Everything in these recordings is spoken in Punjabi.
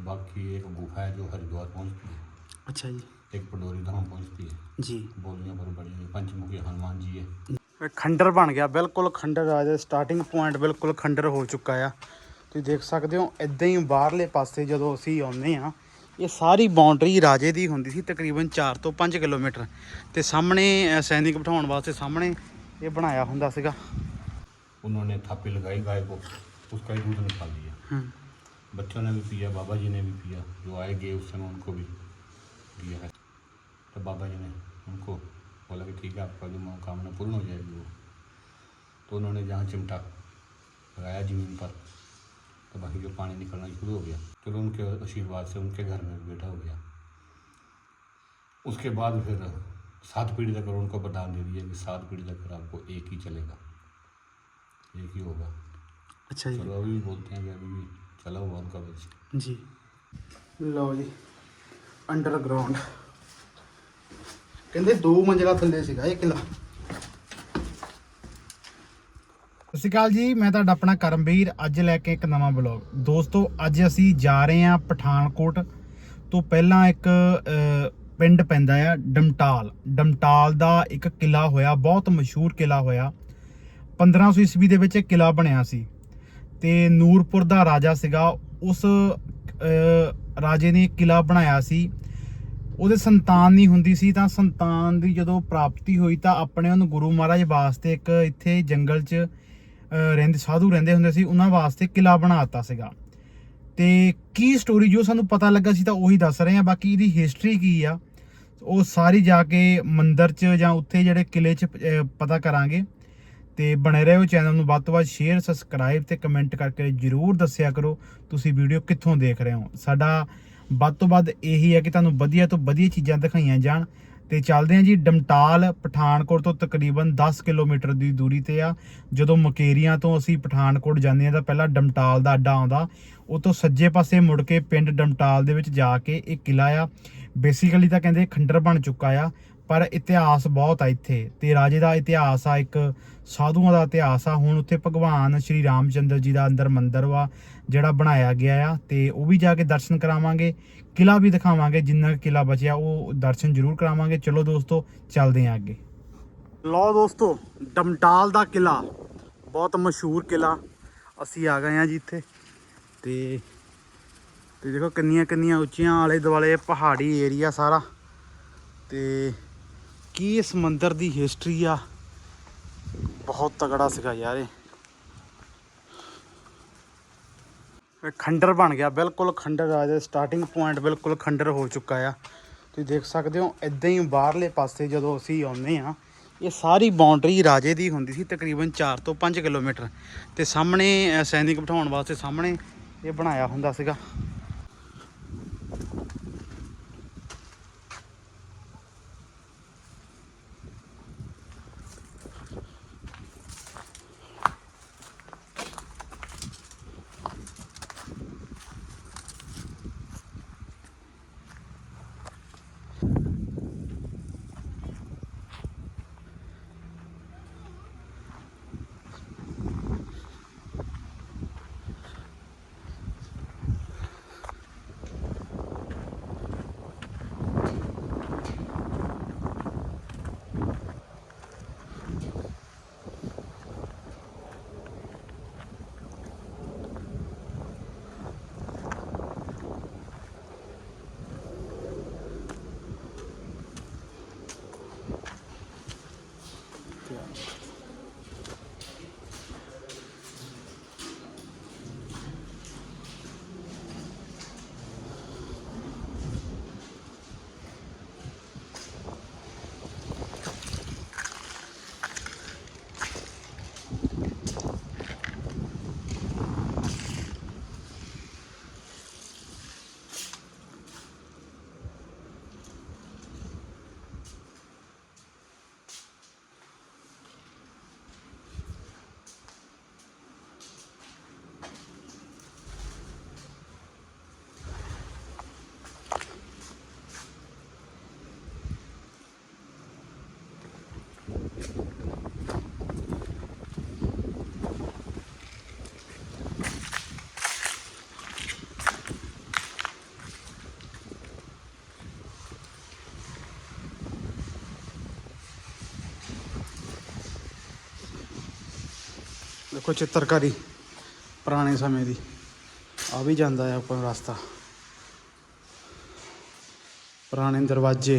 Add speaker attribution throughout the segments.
Speaker 1: तो बाकी एक गुफा है जो हरिद्वार पहुंचती है
Speaker 2: ਅੱਛਾ ਜੀ
Speaker 1: एक पंडोरी धाम पहुंचती है
Speaker 2: ਜੀ
Speaker 1: बोलियाँ पर बड़ी हैं पंचमुखी हनुमान जी है
Speaker 2: ਇਹ ਖੰਡਰ ਬਣ ਗਿਆ ਬਿਲਕੁਲ ਖੰਡਰ ਆ ਜਾ ਸਟਾਰਟਿੰਗ ਪੁਆਇੰਟ ਬਿਲਕੁਲ ਖੰਡਰ ਹੋ ਚੁੱਕਾ ਆ ਤੁਸੀਂ ਦੇਖ ਸਕਦੇ ਹੋ ਇਦਾਂ ਹੀ ਬਾਹਰਲੇ ਪਾਸੇ ਜਦੋਂ ਅਸੀਂ ਆਉਂਦੇ ਆ ਇਹ ਸਾਰੀ ਬਾਉਂਡਰੀ ਰਾਜੇ ਦੀ ਹੁੰਦੀ ਸੀ ਤਕਰੀਬਨ 4 ਤੋਂ 5 ਕਿਲੋਮੀਟਰ ਤੇ ਸਾਹਮਣੇ ਅ, ਸੈਨਿਕ ਬਿਠਾਉਣ ਵਾਸਤੇ ਸਾਹਮਣੇ ਇਹ ਬਣਾਇਆ ਹੁੰਦਾ ਸੀਗਾ
Speaker 1: उन्होंने थापी लगाई गाय को उसका ही दूध निकाल दिया
Speaker 2: ਹੂੰ
Speaker 1: बच्चों ने भी पिया बाबा जी ने भी पिया जो आए गए उस समय उनको भी दिया है। तो बाबा जी ने उनको बोला कि ठीक है आपका जो मनोकामना पूर्ण हो जाएगी वो। तो उन्होंने जहाँ चिमटा लगाया ज़मीन पर तो बाकी जो पानी निकलना शुरू हो गया चलो तो उनके आशीर्वाद से उनके घर में बेटा हो गया। उसके बाद फिर सात पीढ़ी तक उनको वरदान दे दिया कि सात पीढ़ी तक आपको एक ही चलेगा एक ही होगा।
Speaker 2: अच्छा
Speaker 1: चलो अभी भी बोलते हैं कि अभी भी ਕਲਾਮਾਬਾਦ ਕਾਲਜ
Speaker 2: ਜੀ। ਲਓ ਜੀ ਅੰਡਰਗਰਾਉਂਡ ਕਹਿੰਦੇ ਦੋ ਮੰਜ਼ਲਾ ਥੱਲੇ ਸੀਗਾ ਇਹ ਕਿਲਾ ਸਤਿ ਸ਼੍ਰੀ ਅਕਾਲ ਜੀ ਮੈਂ ਤੁਹਾਡਾ ਆਪਣਾ ਕਰਮਵੀਰ ਅੱਜ ਲੈ ਕੇ ਇੱਕ ਨਵਾਂ ਬਲੌਗ ਦੋਸਤੋ ਅੱਜ ਅਸੀਂ ਜਾ ਰਹੇ ਹਾਂ ਪਠਾਨਕੋਟ ਤੋਂ ਪਹਿਲਾਂ ਇੱਕ ਪਿੰਡ ਪੈਂਦਾ ਆ ਡਮਟਾਲ। ਡਮਟਾਲ ਦਾ ਇੱਕ ਕਿਲਾ ਹੋਇਆ ਬਹੁਤ ਮਸ਼ਹੂਰ ਕਿਲਾ ਹੋਇਆ। 1500 ਈਸਵੀ ਦੇ ਵਿੱਚ ਇਹ ਕਿਲਾ ਬਣਿਆ ਸੀ। ਤੇ ਨੂਰਪੁਰ ਦਾ ਰਾਜਾ ਸੀਗਾ, ਉਸ ਰਾਜੇ ਨੇ ਕਿਲਾ ਬਣਾਇਆ ਸੀ। ਉਹਦੇ ਸੰਤਾਨ ਨਹੀਂ ਹੁੰਦੀ ਸੀ, ਤਾਂ ਸੰਤਾਨ ਦੀ ਜਦੋਂ ਪ੍ਰਾਪਤੀ ਹੋਈ ਤਾਂ ਆਪਣੇ ਉਹਨੂੰ ਗੁਰੂ ਮਹਾਰਾਜ ਵਾਸਤੇ ਇੱਕ ਇੱਥੇ ਜੰਗਲ 'ਚ ਰਹਿੰਦੇ, ਸਾਧੂ ਰਹਿੰਦੇ ਹੁੰਦੇ ਸੀ, ਉਹਨਾਂ ਵਾਸਤੇ ਕਿਲਾ ਬਣਾਤਾ ਸੀਗਾ। ਤੇ ਕੀ ਸਟੋਰੀ ਜੋ ਸਾਨੂੰ ਪਤਾ ਲੱਗਾ ਸੀ ਤਾਂ ਉਹੀ ਦੱਸ ਰਹੇ ਆ ਬਾਕੀ ਇਹਦੀ ਹਿਸਟਰੀ ਕੀ ਆ, ਉਹ ਸਾਰੀ ਜਾ ਕੇ ਮੰਦਰ 'ਚ ਜਾਂ ਉੱਥੇ ਜਿਹੜੇ ਕਿਲੇ 'ਚ ਪਤਾ ਕਰਾਂਗੇ। ਤੇ ਬਣੇ ਰਹੋ ਚੈਨਲ ਨੂੰ ਵੱਧ ਤੋਂ ਵੱਧ ਸ਼ੇਅਰ ਸਬਸਕ੍ਰਾਈਬ ਤੇ ਕਮੈਂਟ ਕਰਕੇ ਜਰੂਰ ਦੱਸਿਆ ਕਰੋ ਤੁਸੀਂ ਵੀਡੀਓ ਕਿੱਥੋਂ ਦੇਖ ਰਹੇ ਹੋ। ਸਾਡਾ ਵੱਧ ਤੋਂ ਵੱਧ ਇਹੀ ਹੈ ਕਿ ਤੁਹਾਨੂੰ ਵਧੀਆ ਤੋਂ ਵਧੀਆ ਚੀਜ਼ਾਂ ਦਿਖਾਈਆਂ ਜਾਣ। ਤੇ ਚੱਲਦੇ ਹਾਂ ਜੀ ਡਮਟਾਲ ਪਠਾਨਕੋਟ ਤੋਂ ਤਕਰੀਬਨ 10 ਕਿਲੋਮੀਟਰ ਦੀ ਦੂਰੀ ਤੇ ਆ। ਜਦੋਂ ਮਕੇਰੀਆਂ ਤੋਂ ਅਸੀਂ ਪਠਾਨਕੋਟ ਜਾਂਦੇ ਹਾਂ ਤਾਂ ਪਹਿਲਾਂ ਡਮਟਾਲ ਦਾ ਅੱਡਾ ਆਉਂਦਾ। ਉਹ ਤੋਂ ਸੱਜੇ ਪਾਸੇ ਮੁੜ ਕੇ ਪਿੰਡ ਡਮਟਾਲ ਦੇ ਵਿੱਚ ਜਾ ਕੇ ਇਹ ਕਿਲਾ ਆ। ਬੇਸਿਕਲੀ ਤਾਂ ਕਹਿੰਦੇ ਖੰਡਰ ਬਣ ਚੁੱਕਾ ਆ। ਪਰ ਇਤਿਹਾਸ ਬਹੁਤ ਆ ਇੱਥੇ। ਤੇ ਰਾਜੇ ਦਾ ਇਤਿਹਾਸ ਆ, ਇੱਕ ਸਾਧੂਆਂ ਦਾ ਇਤਿਹਾਸ ਆ। ਹੁਣ ਉੱਥੇ ਭਗਵਾਨ ਸ਼੍ਰੀ ਰਾਮਚੰਦਰ ਜੀ ਦਾ ਅੰਦਰ ਮੰਦਿਰ ਵਾ, ਜਿਹੜਾ ਬਣਾਇਆ ਗਿਆ ਆ। ਤੇ ਉਹ ਵੀ ਜਾ ਕੇ ਦਰਸ਼ਨ ਕਰਾਵਾਂਗੇ ਕਿਲਾ ਵੀ ਦਿਖਾਵਾਂਗੇ, ਜਿੰਨਾ ਕੁ ਕਿਲਾ ਬਚਿਆ, ਉਹ ਦਰਸ਼ਨ ਜ਼ਰੂਰ ਕਰਾਵਾਂਗੇ। ਚਲੋ ਦੋਸਤੋ, ਚੱਲਦੇ ਆਂ ਅੱਗੇ। ਲਓ ਦੋਸਤੋ ਡਮਟਾਲ ਦਾ ਕਿਲਾ ਬਹੁਤ ਮਸ਼ਹੂਰ ਕਿਲਾ ਅਸੀਂ ਆ ਗਏ ਆ ਜੀ ਇੱਥੇ। ਤੇ ਤੇ ਦੇਖੋ ਕਿੰਨੀਆਂ ਕਿੰਨੀਆਂ ਉੱਚੀਆਂ ਆਲੇ ਦੁਆਲੇ ਪਹਾੜੀ ਏਰੀਆ ਸਾਰਾ। ਤੇ ਕੀ ਇਸ ਮੰਦਿਰ ਦੀ ਹਿਸਟਰੀ ਆ? ਬਹੁਤ ਤਗੜਾ ਸੀਗਾ ਯਾਰ ਇਹ। ਖੰਡਰ ਬਣ ਗਿਆ, ਬਿਲਕੁਲ ਖੰਡਰ ਆ ਜਾ। ਸਟਾਰਟਿੰਗ ਪੁਆਇੰਟ ਬਿਲਕੁਲ ਖੰਡਰ ਹੋ ਚੁੱਕਾ ਆ। ਤੁਸੀਂ ਦੇਖ ਸਕਦੇ ਹੋ ਇਦਾਂ ਹੀ ਬਾਹਰਲੇ ਪਾਸੇ ਜਦੋਂ ਅਸੀਂ ਆਉਂਦੇ ਆ ਇਹ ਸਾਰੀ ਬਾਉਂਡਰੀ ਰਾਜੇ ਦੀ ਹੁੰਦੀ ਸੀ, ਤਕਰੀਬਨ 4 ਤੋਂ 5 ਕਿਲੋਮੀਟਰ। ਤੇ ਸਾਹਮਣੇ ਸੈਨਿਕ ਬਿਠਾਉਣ ਵਾਸਤੇ ਸਾਹਮਣੇ ਇਹ ਬਣਾਇਆ ਹੁੰਦਾ ਸੀਗਾ। ਦੇਖੋ ਚਿੱਤਰਕਾਰੀ ਪੁਰਾਣੇ ਸਮੇਂ ਦੀ। ਆ ਵੀ ਜਾਂਦਾ ਹੈ ਆਪਾਂ ਰਸਤਾ। ਪੁਰਾਣੇ ਦਰਵਾਜ਼ੇ।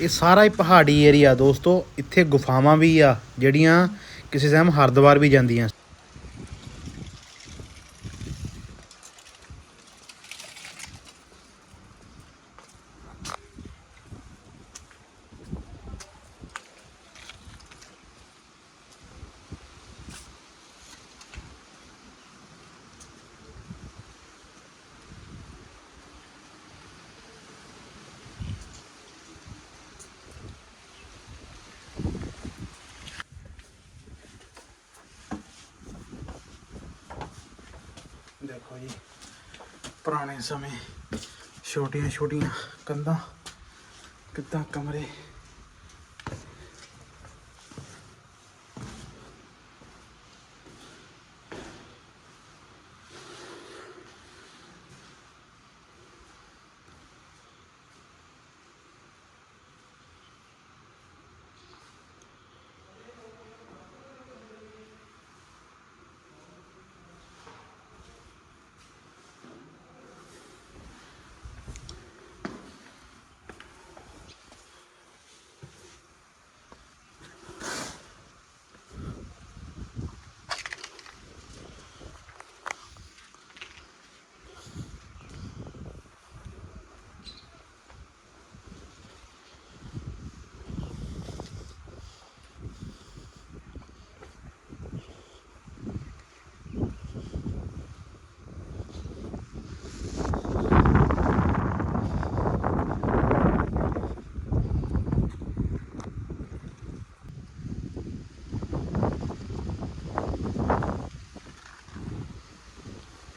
Speaker 2: ਇਹ ਸਾਰਾ ਹੀ ਪਹਾੜੀ ਏਰੀਆ ਦੋਸਤੋ, ਇੱਥੇ ਗੁਫਾਵਾਂ ਵੀ ਆ, ਜਿਹੜੀਆਂ ਕਿਸੇ ਟਾਈਮ ਹਰਿਦੁਆਰ ਵੀ ਜਾਂਦੀਆਂ। ਦੇਖੋ ਜੀ ਪੁਰਾਣੇ ਸਮੇਂ ਛੋਟੀਆਂ ਛੋਟੀਆਂ ਕੰਧਾਂ ਕਿੱਦਾਂ ਕਮਰੇ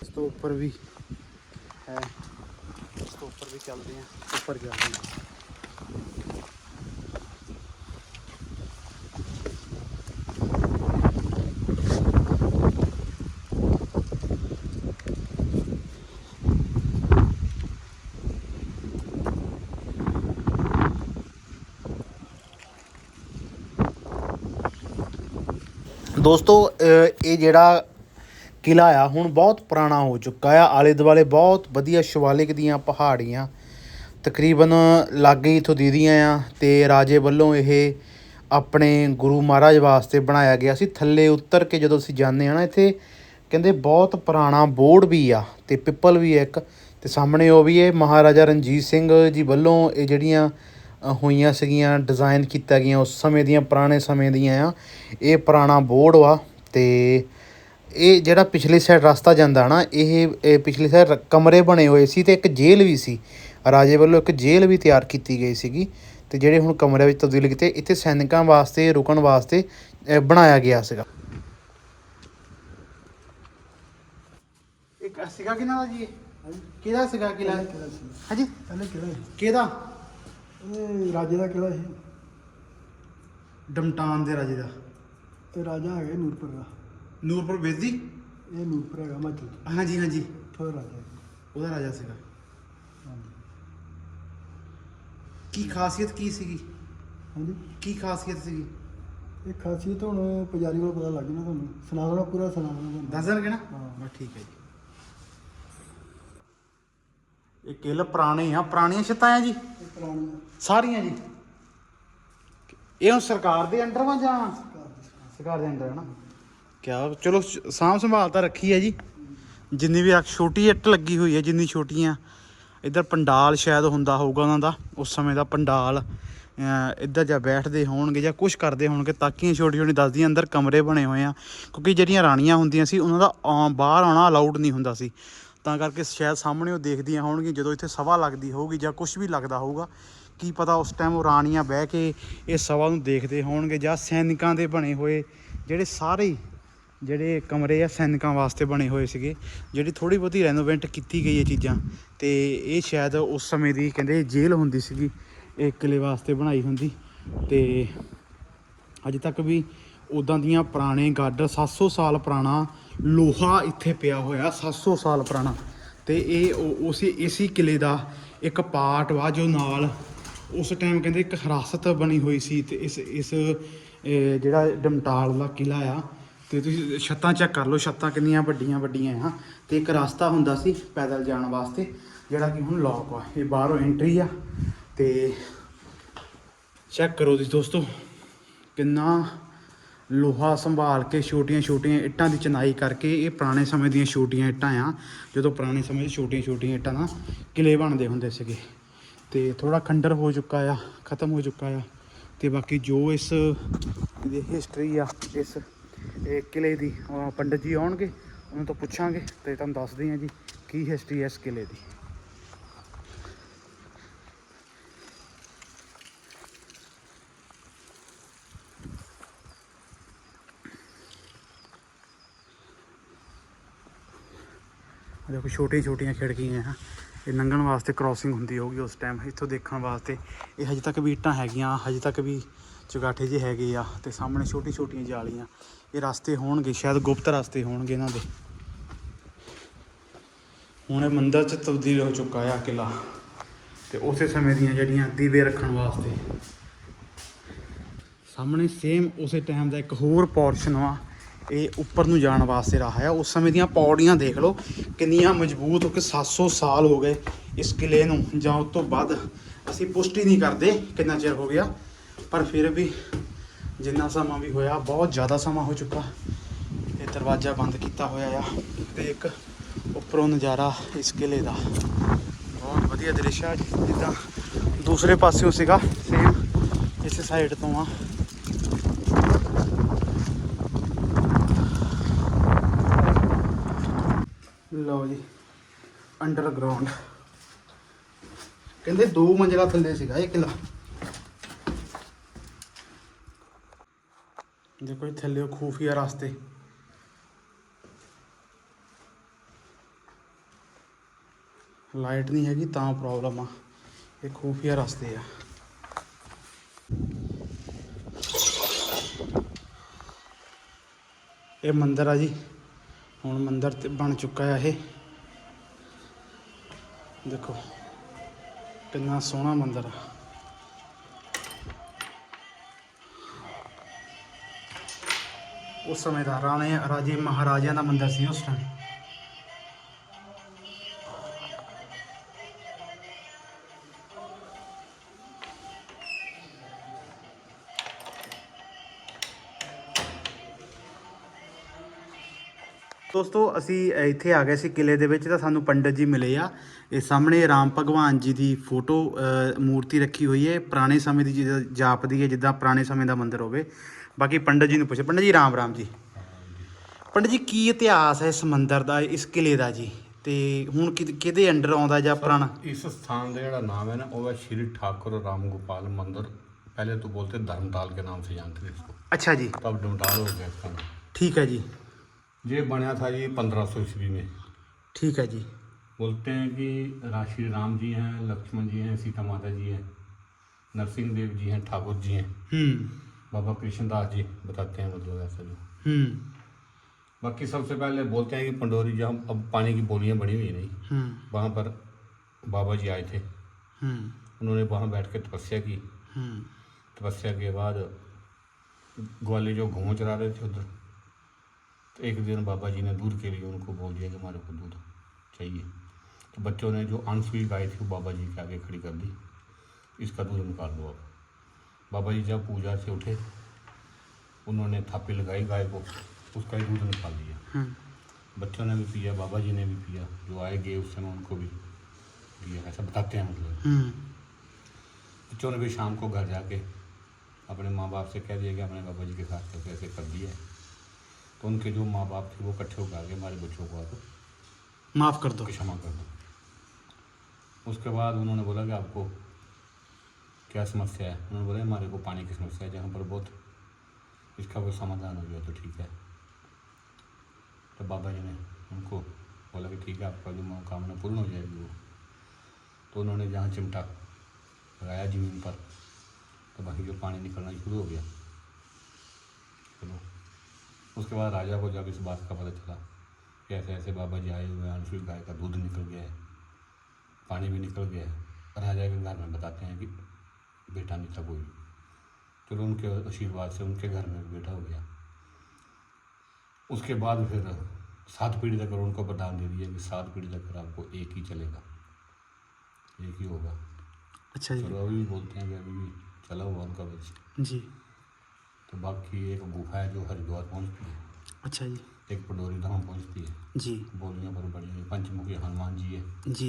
Speaker 2: ਇਸ ਤੋਂ ਉੱਪਰ ਵੀ। ਹੈ। ਇਸ ਤੋਂ ਉੱਪਰ ਵੀ ਚੱਲਦੇ ਆ। ਉੱਪਰ ਜਾਂਦੇ ਆ। ਦੋਸਤੋ ਇਹ ਜਿਹੜਾ ਕਿਲਾ ਆ ਹੁਣ ਬਹੁਤ ਪੁਰਾਣਾ ਹੋ ਚੁੱਕਾ ਆ। ਆਲੇ ਦੁਆਲੇ ਬਹੁਤ ਵਧੀਆ ਸ਼ਿਵਾਲਿਕ ਦੀਆਂ ਪਹਾੜੀਆਂ ਤਕਰੀਬਨ ਲਾਗੇ ਇਥੋਂ ਦੀਦੀਆਂ ਆ ਤੇ ਰਾਜੇ ਵੱਲੋਂ ਇਹ ਆਪਣੇ ਗੁਰੂ ਮਹਾਰਾਜ ਵਾਸਤੇ ਬਣਾਇਆ ਗਿਆ ਸੀ। ਥੱਲੇ ਉਤਰ ਕੇ ਜਦੋਂ ਅਸੀਂ ਜਾਂਦੇ ਆ ਨਾ ਇੱਥੇ ਕਹਿੰਦੇ ਬਹੁਤ ਪੁਰਾਣਾ ਬੋਰਡ ਵੀ ਆ ਤੇ ਪਿੱਪਲ ਵੀ ਆ ਇੱਕ ਤੇ ਸਾਹਮਣੇ ਉਹ ਵੀ ਇਹ ਮਹਾਰਾਜਾ ਰਣਜੀਤ ਸਿੰਘ ਜੀ ਵੱਲੋਂ ਇਹ ਜਿਹੜੀਆਂ ਅ, ਹੋਈਆਂ ਸੀਗੀਆਂ ਡਿਜ਼ਾਈਨ ਕੀਤਾ ਗਈਆਂ ਉਸ ਸਮੇਂ ਦੀਆਂ ਪੁਰਾਣੇ ਸਮੇਂ ਦੀਆਂ ਆ। ਇਹ ਪੁਰਾਣਾ ਬੋਰਡ ਵਾ ਤੇ ਇਹ ਜਿਹੜਾ ਪਿਛਲੀ ਸਾਈਡ ਰਸਤਾ ਜਾਂਦਾ ਨਾ ਇਹ ਇਹ ਪਿਛਲੀ ਸਾਈਡ ਕਮਰੇ ਬਣੇ ਹੋਏ ਸੀ ਤੇ ਇੱਕ ਜੇਲ੍ਹ ਵੀ ਸੀ। ਰਾਜੇ ਵੱਲੋਂ ਇੱਕ ਜੇਲ੍ਹ ਵੀ ਤਿਆਰ ਕੀਤੀ ਗਈ ਸੀਗੀ ਤੇ ਜਿਹੜੇ ਹੁਣ ਕਮਰੇ ਵਿੱਚ ਤਬਦੀਲ ਕੀਤੇ ਇੱਥੇ ਸੈਨਿਕਾਂ ਵਾਸਤੇ ਰੁਕਣ ਵਾਸਤੇ ਬਣਾਇਆ ਗਿਆ ਸੀਗਾ। ਇੱਕ ਸੀਗਾ ਕਿਹਨਾਂ ਦਾ ਜੀ? ਕਿਹਦਾ ਸੀਗਾ ਕਿਲਾ ਹਾਂਜੀ?
Speaker 3: ਪਹਿਲੇ ਕਿਹੜਾ ਸੀ?
Speaker 2: ਕਿਹਦਾ?
Speaker 3: ਇਹ ਰਾਜੇ ਦਾ ਕਿਹੜਾ ਸੀ?
Speaker 2: ਡਮਟਾਨ ਦੇ ਰਾਜੇ ਦਾ।
Speaker 3: ਇਹ ਰਾਜਾ ਹੈਗਾ ਨੂਰਪੁਰ ਦਾ।
Speaker 2: ਨੂਰਪੁਰ ਬੇਦੀ?
Speaker 3: ਇਹ ਨੂਰਪੁਰ ਹੈਗਾ ਹਿਮਾਚਲ ਚ
Speaker 2: ਹਾਂਜੀ ਹਾਂਜੀ
Speaker 3: ਦਾ ਰਾਜਾ।
Speaker 2: ਉਹਦਾ ਰਾਜਾ ਸੀਗਾ।
Speaker 3: ਹਾਂਜੀ।
Speaker 2: ਕੀ ਖਾਸੀਅਤ ਕੀ ਸੀਗੀ?
Speaker 3: ਹਾਂਜੀ?
Speaker 2: ਕੀ ਖਾਸੀਅਤ ਸੀਗੀ?
Speaker 3: ਇਹ ਖਾਸੀਅਤ ਹੁਣ ਪੁਜਾਰੀ ਕੋਲ ਪਤਾ ਲੱਗ ਜੂ ਨਾ ਤੁਹਾਨੂੰ। ਸੁਣਾ ਦੇਣਾ ਪੂਰਾ ਸੁਣਾ ਦੇਣਾ ਤੁਹਾਨੂੰ।
Speaker 2: ਦੱਸ ਦੇਣਗੇ ਨਾ?
Speaker 3: ਹਾਂ।
Speaker 2: ਬਸ ਠੀਕ ਹੈ ਜੀ। ਇਹ ਕਿਲ ਪੁਰਾਣੇ ਆ। ਪੁਰਾਣੀਆਂ ਛੱਤਾਂ ਆ ਜੀ?
Speaker 3: ਇਹ ਪੁਰਾਣੀ
Speaker 2: ਸਾਰੀਆਂ ਜੀ। ਇਹ ਹੁਣ ਸਰਕਾਰ ਦੇ ਅੰਡਰ ਵਾ ਜਾਂ
Speaker 3: ਘਰ ਦੀ। ਸੁਣਾ।
Speaker 2: ਸਰਕਾਰ ਦੇ ਅੰਡਰ ਹੈ ਨਾ? ਕਿਆ ਚਲੋ ਸਾਂਭ ਸੰਭਾਲ ਤਾਂ ਰੱਖੀ ਹੈ ਜੀ। ਜਿੰਨੀ ਵੀ ਆ, ਛੋਟੀ ਇੱਟ ਲੱਗੀ ਹੋਈ ਹੈ, ਜਿੰਨੀ ਛੋਟੀਆਂ। ਇੱਧਰ ਪੰਡਾਲ ਸ਼ਾਇਦ ਹੁੰਦਾ ਹੋਊਗਾ ਉਹਨਾਂ ਦਾ, ਉਸ ਸਮੇਂ ਦਾ ਪੰਡਾਲ। ਇੱਧਰ ਜਾਂ ਬੈਠਦੇ ਹੋਣਗੇ ਜਾਂ ਕੁਝ ਕਰਦੇ ਹੋਣਗੇ, ਤਾਂ ਕਿ ਛੋਟੀ ਛੋਟੀ ਦੱਸਦੀਆਂ ਅੰਦਰ ਕਮਰੇ ਬਣੇ ਹੋਏ ਆ। ਕਿਉਂਕਿ ਜਿਹੜੀਆਂ ਰਾਣੀਆਂ ਹੁੰਦੀਆਂ ਸੀ, ਉਹਨਾਂ ਦਾ ਆ- ਬਾਹਰ ਆਉਣਾ ਅਲਾਉਡ ਨਹੀਂ ਹੁੰਦਾ ਸੀ। ਤਾਂ ਕਰਕੇ ਸ਼ਾਇਦ ਸਾਹਮਣੇ ਉਹ ਦੇਖਦੀਆਂ ਹੋਣਗੀਆਂ, ਜਦੋਂ ਇੱਥੇ ਸਭਾ ਲੱਗਦੀ ਹੋਊਗੀ ਜਾਂ ਕੁਝ ਵੀ ਲੱਗਦਾ ਹੋਊਗਾ। ਕੀ ਪਤਾ ਉਸ ਟਾਈਮ ਉਹ ਰਾਣੀਆਂ ਬਹਿ ਕੇ ਇਹ ਸਭਾ ਨੂੰ ਦੇਖਦੇ ਹੋਣਗੇ ਜਾਂ ਸੈਨਿਕਾਂ ਦੇ ਬਣੇ ਹੋਏ, ਜਿਹੜੇ ਸਾਰੇ ਹੀ ਜਿਹੜੇ ਕਮਰੇ ਆ, ਸੈਨਿਕਾਂ ਵਾਸਤੇ ਬਣੇ ਹੋਏ ਸੀਗੇ, ਜਿਹੜੀ ਥੋੜੀ ਬਹੁਤੀ ਰੈਨੋਵੇਟ ਕੀਤੀ ਗਈ ਹੈ ਚੀਜ਼ਾਂ। ਤੇ ਇਹ ਸ਼ਾਇਦ ਉਸ ਸਮੇਂ ਦੀ ਕਹਿੰਦੇ ਜੇਲ੍ਹ ਹੁੰਦੀ ਸੀਗੀ, ਇਹ ਕਿਲੇ ਵਾਸਤੇ ਬਣਾਈ ਹੁੰਦੀ। ਤੇ ਅਜੇ ਤੱਕ ਵੀ ਉਦਾਂ ਦੀਆਂ ਪੁਰਾਣੇ ਗਾਡਰ 700 ਸਾਲ ਪੁਰਾਣਾ ਲੋਹਾ ਇੱਥੇ ਪਿਆ ਹੋਇਆ 700 ਸਾਲ ਪੁਰਾਣਾ। ਤੇ ਇਹ ਉਹ- ਉਸੇ, ਇਸੀ ਕਿਲੇ ਦਾ ਇੱਕ ਪਾਰਟ ਵਾ, ਜੋ ਨਾਲ ਉਸ ਟਾਈਮ ਕਹਿੰਦੇ ਇੱਕ ਹਿਰਾਸਤ ਬਣੀ ਹੋਈ ਸੀ। ਤੇ ਇਸ ਇਸ ਜਿਹੜਾ ਡਮਟਾਲ ਦਾ ਕਿਲਾ ਆ ਤੇ ਤੁਸੀਂ ਛੱਤਾਂ ਚੈੱਕ ਕਰ ਲਓ, ਛੱਤਾਂ ਕਿੰਨੀਆਂ ਵੱਡੀਆਂ ਵੱਡੀਆਂ ਆ। ਤੇ ਇੱਕ ਰਸਤਾ ਹੁੰਦਾ ਸੀ ਪੈਦਲ ਜਾਣ ਵਾਸਤੇ, ਜਿਹੜਾ ਕਿ ਹੁਣ ਲੌਕ ਆ। ਇਹ ਬਾਹਰੋਂ ਐਂਟਰੀ ਆ। ਤੇ ਚੈੱਕ ਕਰੋ ਜੀ ਦੋਸਤੋ, ਕਿੰਨਾ ਲੋਹਾ ਸੰਭਾਲ ਕੇ ਛੋਟੀਆਂ ਛੋਟੀਆਂ ਇੱਟਾਂ ਦੀ ਚਨਾਈ ਕਰਕੇ ਇਹ ਪੁਰਾਣੇ ਸਮੇਂ ਦੀਆਂ ਛੋਟੀਆਂ ਇੱਟਾਂ ਆ। ਜਦੋਂ ਪੁਰਾਣੇ ਸਮੇਂ 'ਚ ਛੋਟੀਆਂ ਛੋਟੀਆਂ ਇੱਟਾਂ ਨਾਲ ਕਿਲੇ ਬਣਦੇ ਹੁੰਦੇ ਸੀਗੇ। ਤੇ ਥੋੜਾ ਖੰਡਰ ਹੋ ਚੁੱਕਾ ਆ, ਖਤਮ ਹੋ ਚੁੱਕਾ ਆ। ਤੇ ਬਾਕੀ ਜੋ ਇਸ ਦੀ ਹਿਸਟਰੀ ਆ, ਇਸ ਇਹ ਕਿਲੇ ਦੀ, ਅਹ ਪੰਡਿਤ ਜੀ ਆਉਣਗੇ, ਉਹਨਾਂ ਤੋਂ ਪੁੱਛਾਂਗੇ ਤੇ ਤੁਹਾਨੂੰ ਦੱਸਦੇ ਹਾਂ ਜੀ ਕੀ ਹਿਸਟਰੀ ਹੈ ਇਸ ਕਿਲੇ ਦੀ। ਆਹ ਦੇਖੋ ਛੋਟੀਆਂ ਛੋਟੀਆਂ ਖਿੜਕੀਆਂ ਆ ਇਹ ਲੰਘਣ ਵਾਸਤੇ ਕ੍ਰਾਸਿੰਗ ਹੁੰਦੀ ਹੋਊਗੀ ਉਸ ਟਾਈਮ ਇੱਥੋਂ ਦੇਖਣ ਵਾਸਤੇ। ਇਹ ਹਜੇ ਤੱਕ ਵੀ ਇੱਟਾਂ ਹੈਗੀਆਂ, ਹਜੇ ਤੱਕ ਵੀ ਚੁਗਾਠੇ ਜਿਹੇ ਹੈਗੇ ਆ ਤੇ ਸਾਹਮਣੇ ਛੋਟੀ ਛੋਟੀਆਂ ਜਾਲੀਆਂ। ਇਹ ਰਸਤੇ ਹੋਣਗੇ, ਸ਼ਾਇਦ ਗੁਪਤ ਰਸਤੇ ਹੋਣਗੇ ਇਹਨਾਂ ਦੇ। ਹੁਣ ਇਹ ਮੰਦਰ ਚ ਤਬਦੀਲ ਹੋ ਚੁੱਕਾ ਆ ਕਿਲਾ ਤੇ ਉਸੇ ਸਮੇਂ ਦੀਆਂ ਜਿਹੜੀਆਂ ਦੀਵੇ ਰੱਖਣ ਵਾਸਤੇ। ਸਾਹਮਣੇ ਸੇਮ ਉਸੇ ਟਾਈਮ ਦਾ ਇੱਕ ਹੋਰ ਪੋਰਸ਼ਨ ਵਾ। ਇਹ ਉੱਪਰ ਨੂੰ ਜਾਣ ਵਾਸਤੇ ਰਾਹ ਹੈ। ਉਸ ਸਮੇਂ ਦੀਆਂ ਪੌੜੀਆਂ ਦੇਖ ਲਓ, ਕਿੰਨੀਆਂ ਮਜ਼ਬੂਤ ਹੋ ਕੇ 700 ਸਾਲ ਹੋ ਗਏ ਇਸ ਕਿਲੇ ਨੂੰ। ਜਾਂ ਉਸ ਤੋਂ ਵੱਧ ਅਸੀਂ ਪੁਸ਼ਟੀ ਨਹੀਂ ਕਰਦੇ ਕਿੰਨਾ ਚਿਰ ਹੋ ਗਿਆ। ਪਰ ਫਿਰ ਵੀ ਜਿੰਨਾ ਸਮਾਂ ਵੀ ਹੋਇਆ, ਬਹੁਤ ਜ਼ਿਆਦਾ ਸਮਾਂ ਹੋ ਚੁੱਕਾ। ਇਹ ਦਰਵਾਜ਼ਾ ਬੰਦ ਕੀਤਾ ਹੋਇਆ ਆ ਤੇ ਇੱਕ ਉੱਪਰੋਂ ਨਜ਼ਾਰਾ ਇਸ ਕਿਲੇ ਦਾ। ਬਹੁਤ ਵਧੀਆ ਦ੍ਰਿਸ਼ ਆ। ਜਿੱਦਾਂ ਦੂਸਰੇ ਪਾਸਿਓਂ ਸੀਗਾ ਸੇਮ ਇਸੇ ਸਾਈਡ ਤੋਂ ਆ। ਲਓ ਜੀ ਅੰਡਰਗਰਾਉਂਡ ਕਹਿੰਦੇ ਦੋ ਮੰਜ਼ਲਾ ਥੱਲੇ ਸੀਗਾ ਇਹ ਕਿਲਾ ਦੇਖੋ ਇਹ ਥੱਲੇ ਉਹ ਖੂਫੀਆ ਰਸਤੇ। ਲਾਈਟ ਨਹੀਂ ਹੈਗੀ, ਤਾਂ ਪ੍ਰੋਬਲਮ ਆ। ਇਹ ਖੂਫੀਆ ਰਸਤੇ ਆ। ਇਹ ਮੰਦਿਰ ਆ ਜੀ। ਹੁਣ ਮੰਦਿਰ ਤੇ ਬਣ ਚੁੱਕਾ ਹੈ ਇਹ। ਦੇਖੋ, ਕਿੰਨਾ ਸੋਹਣਾ ਮੰਦਿਰ ਆ। ਉਸ ਸਮੇਂ ਦਾ ਰਾਣੇ ਰਾਜੇ ਮਹਾਰਾਜਿਆਂ ਦਾ ਮੰਦਿਰ ਸੀ ਉਸ ਟਾਈਮ ਦੋਸਤੋ ਅਸੀਂ ਇੱਥੇ ਆ ਗਏ ਸੀ ਕਿਲੇ ਦੇ ਵਿੱਚ ਤਾਂ ਸਾਨੂੰ ਪੰਡਤ ਜੀ ਮਿਲੇ ਆ ਇਹ ਸਾਹਮਣੇ ਰਾਮ ਭਗਵਾਨ ਜੀ ਦੀ ਫੋਟੋ ਅ, ਮੂਰਤੀ ਰੱਖੀ ਹੋਈ ਹੈ ਪੁਰਾਣੇ ਸਮੇਂ ਦੀ ਜਿੱਦਾਂ ਜਾਪਦੀ ਹੈ ਜਿੱਦਾਂ ਪੁਰਾਣੇ ਸਮੇਂ ਦਾ ਮੰਦਿਰ ਹੋਵੇ ਬਾਕੀ ਪੰਡਤ ਜੀ ਨੂੰ ਪੁੱਛੇ ਪੰਡਤ ਜੀ ਰਾਮ ਰਾਮ ਜੀ ਪੰਡਤ ਜੀ ਕੀ ਇਤਿਹਾਸ ਹੈ ਇਸ ਮੰਦਿਰ ਦਾ ਇਸ ਕਿਲੇ ਦਾ ਜੀ ਤੇ ਹੁਣ ਕਿ- ਕਿਹਦੇ ਅੰਡਰ ਆਉਂਦਾ ਜਾਂ ਪੁਰਾਣਾ
Speaker 1: इस स्थान का ਜਿਹੜਾ नाम है ना वो है श्री ठाकुर राम गोपाल मंदिर पहले तो बोलते धर्मताल के नाम से जानते थे इसको
Speaker 2: ਅੱਛਾ ਜੀ
Speaker 1: तब डमटाल हो गया इसका नाम
Speaker 2: ਠੀਕ ਹੈ ਜੀ
Speaker 1: ये बना था ये पंद्रह सौ ईस्वी में।
Speaker 2: ठीक है जी।
Speaker 1: बोलते हैं कि राशि राम जी हैं लक्ष्मण जी हैं सीता माता जी हैं नरसिंह देव जी हैं ठाकुर जी हैं।
Speaker 2: हम्म।
Speaker 1: बाबा कृष्णदास जी बताते हैं मतलब ऐसा जो।
Speaker 2: हम्म।
Speaker 1: बाकी सबसे पहले बोलते हैं कि पंडोरी जहाँ अब पानी की बोलियाँ बनी हुई नहीं।
Speaker 2: हम्म।
Speaker 1: वहाँ पर बाबा जी आए थे। उन्होंने वहाँ बैठ के तपस्या की। तपस्या के बाद ग्वाले जो घूम चला रहे थे उधर। तो एक दिन बाबा जी ने दूध के लिए उनको बोल दिया कि हमारे को दूध चाहिए। तो बच्चों ने जो अनसुई गाय थी वो बाबा जी के आगे खड़ी कर दी। इसका दूध निकाल दो अब बाबा जी जब पूजा से उठे उन्होंने थापी लगाई गाय को उसका ही दूध निकाल दिया। बच्चों ने भी पिया बाबा जी ने भी पिया जो आए गए उस समय उनको भी दिया। ऐसा बताते हैं मतलब बच्चों ने भी शाम को घर जाके अपने माँ बाप से कह दिया कि अपने बाबा जी के साथ कैसे ऐसे कर दिया है। तो उनके जो माँ बाप थे वो इकट्ठे होकर आगे हमारे बच्चों को
Speaker 2: आप माफ़ कर
Speaker 1: दो। क्षमा कर दो। उसके बाद उन्होंने बोला कि आपको क्या समस्या है? उन्होंने बोला हमारे को पानी की समस्या है जहाँ पर बहुत इसका कोई समाधान हो गया तो ठीक है। तो बाबा जी ने उनको बोला कि ठीक है आपका जो मनोकामना पूर्ण हो जाएगी वो। तो उन्होंने जहाँ चिमटा लगाया ज़मीन पर तो बाकी जो पानी निकलना शुरू हो गया। चलो। उसके बाद राजा को जब इस बात का पता चला कि ऐसे ऐसे बाबा जी आए हुए हैं अनुसूचित गाय का दूध निकल गया है पानी भी निकल गया है राजा के घर में बताते हैं कि बेटा नहीं था कोई फिर उनके आशीर्वाद से उनके घर में बेटा हो गया। उसके बाद फिर सात पीढ़ी तक उनको बदान दे दिया कि सात पीढ़ी तक आपको एक ही चलेगा एक ही होगा।
Speaker 2: अच्छा
Speaker 1: चलो अभी भी बोलते हैं कि अभी भी चला हुआ उनका बच्चा
Speaker 2: जी।
Speaker 1: तो बाकी एक गुफा है जो हरिद्वार पहुंचती है
Speaker 2: ਅੱਛਾ ਜੀ
Speaker 1: एक पडोरी धाम पहुंचती है
Speaker 2: ਜੀ
Speaker 1: बोलियाँ पर बड़ी हैं पंचमुखी हनुमान जी है
Speaker 2: ਜੀ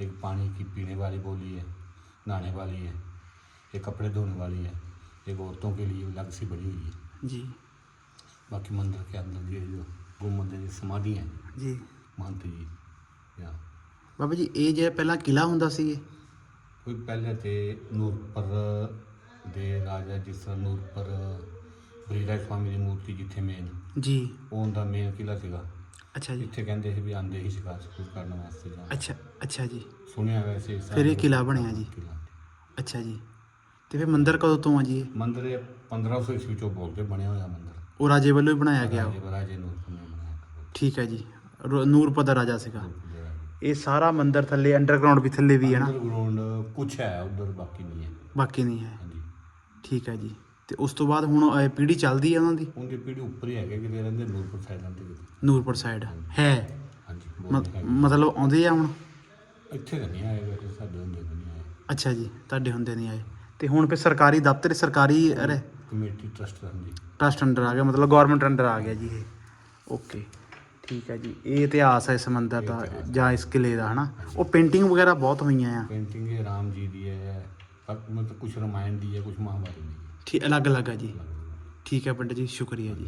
Speaker 1: एक पानी की पीने वाली बोली है नहाने वाली है एक कपड़े धोने वाली है एक औरतों के लिए अलग सी बनी हुई है
Speaker 2: ਜੀ
Speaker 1: बाकी मंदिर के अंदर ये जो गुम्बद है समाधि है
Speaker 2: ਜੀ
Speaker 1: महंत जी या
Speaker 2: ਬਾਬਾ ਜੀ ਇਹ ਜਿਹੜਾ ਪਹਿਲਾਂ ਕਿਲਾ ਹੁੰਦਾ ਸੀ ਇਹ
Speaker 1: ਕੋਈ ਪਹਿਲੇ ਤੇ ਨੂਰਪੁਰ ਦੇ ਰਾਜਾ ਜਿਸ ਤਰ੍ਹਾਂ ਨੂਰਪੁਰ ਬ੍ਰਿਹਦਾ ਸਵਾਮੀ ਦੀ ਮੂਰਤੀ ਜਿੱਥੇ ਮੇਨ
Speaker 2: ਜੀ।
Speaker 1: ਉਹ ਉਹਦਾ ਮੇਨ ਕਿਲਾ ਸੀਗਾ।
Speaker 2: ਅੱਛਾ ਜੀ।
Speaker 1: ਇੱਥੇ ਕਹਿੰਦੇ ਸੀ ਵੀ ਆਂਦੇ ਹੀ ਸ਼ਿਕਾਰ ਸ਼ੁਰੂ ਕਰਨ ਵਾਸਤੇ ਜਾਣਾ।
Speaker 2: ਅੱਛਾ ਅੱਛਾ ਜੀ।
Speaker 1: ਸੁਣਿਆ ਵੈਸੇ
Speaker 2: ਫਿਰ ਇਹ ਕਿਲ੍ਹਾ ਬਣਿਆ ਜੀ। ਅੱਛਾ ਜੀ। ਤੇ ਫਿਰ ਮੰਦਿਰ ਕਦੋਂ ਤੋਂ ਆ ਜੀ
Speaker 1: ਮੰਦਿਰ ਇਹ 1500 ਈਸਵੀ ਚੋਂ ਬੋਲਦੇ ਬਣਿਆ ਹੋਇਆ ਮੰਦਿਰ।
Speaker 2: ਉਹ ਰਾਜੇ ਵੱਲੋਂ ਹੀ ਬਣਾਇਆ ਗਿਆ
Speaker 1: ਰਾਜੇ ਰਾਜੇ ਨੇ ਬਣਾਇਆ
Speaker 2: ਠੀਕ ਹੈ ਜੀ। ਰੋ- ਨੂਰਪੁਰ ਦਾ ਰਾਜਾ ਸੀਗਾ।
Speaker 1: ਦੇ।
Speaker 2: ਇਹ ਸਾਰਾ ਮੰਦਿਰ ਥੱਲੇ ਅੰਡਰਗਰਾਉਂਡ ਵੀ ਥੱਲੇ ਵੀ ਹੈ ਨਾ?
Speaker 1: ਅੰਡਰਗਰਾਉਂਡ ਕੁਛ ਹੈ ਉਧਰ ਬਾਕੀ ਨਹੀਂ ਹੈ।
Speaker 2: ਬਾਕੀ ਨਹੀਂ ਹੈ।
Speaker 1: ਹਾਂਜੀ।
Speaker 2: ਠੀਕ ਹੈ ਜੀ। ਤੇ ਉਸ ਤੋਂ ਬਾਅਦ ਹੁਣ ਇਹ ਪੀੜੀ ਚੱਲਦੀ ਹੈ ਉਹਨਾਂ ਦੀ?
Speaker 1: ਉਹਦੇ ਪੀੜੀ ਉੱਪਰ ਹੀ ਹੈਗੇ ਕਿਤੇ ਰਹਿੰਦੇ ਨੂਰਪੁਰ ਸਾਈਡਾਂ ਤੇ ਕਿਤੇ।
Speaker 2: ਨੂਰਪੁਰ ਸਾਈਡ ਹੈ।
Speaker 1: ਹਾਂਜੀ
Speaker 2: ਮਤਲਬ ਆਉਂਦੇ ਆ ਹੁਣ?
Speaker 1: ਇੱਥੇ ਤਾਂ ਨਹੀਂ ਆਏ ਵੈਸੇ ਸਾਡੇ ਹੁੰਦੇ ਨਹੀਂ ਆਏ।
Speaker 2: ਅੱਛਾ ਜੀ ਤੁਹਾਡੇ ਹੁੰਦੇ ਨਹੀਂ ਆਏ। ਤੇ ਹੁਣ ਫਿਰ ਸਰਕਾਰੀ ਦਫ਼ਤਰ ਸਰਕਾਰੀ ਅਰੇ
Speaker 1: ਕਮੇਟੀ ਟਰਸਟ ਹਾਂਜੀ
Speaker 2: ਟਰਸਟ ਅੰਡਰ ਆ ਗਿਆ ਮਤਲਬ ਗਵਰਨਮੈਂਟ ਅੰਡਰ ਆ ਗਿਆ ਜੀ ਇਹ। ਓਕੇ ਠੀਕ ਹੈ ਜੀ। ਇਹ ਇਤਿਹਾਸ ਹੈ ਇਸ ਮੰਦਿਰ ਦਾ ਜਾਂ ਇਸ ਕਿਲੇ ਦਾ ਹਨਾ? ਉਹ ਪੇਂਟਿੰਗ ਵਗੈਰਾ ਬਹੁਤ ਹੋਈਆਂ ਆ।
Speaker 1: ਪੇਂਟਿੰਗ ਹੈ ਰਾਮ ਜੀ ਦੀ ਹੈ ਮਤਲਬ ਕੁਝ ਰਮਾਇਣ ਦੀ ਹੈ ਕੁਝ ਮਹਾਭਾਰਤ ਦੀ
Speaker 2: ਠੀ ਅਲੱਗ ਅਲੱਗ ਹੈ ਜੀ। ਠੀਕ ਹੈ ਪੰਡਿਤ ਜੀ ਸ਼ੁਕਰੀਆ ਜੀ।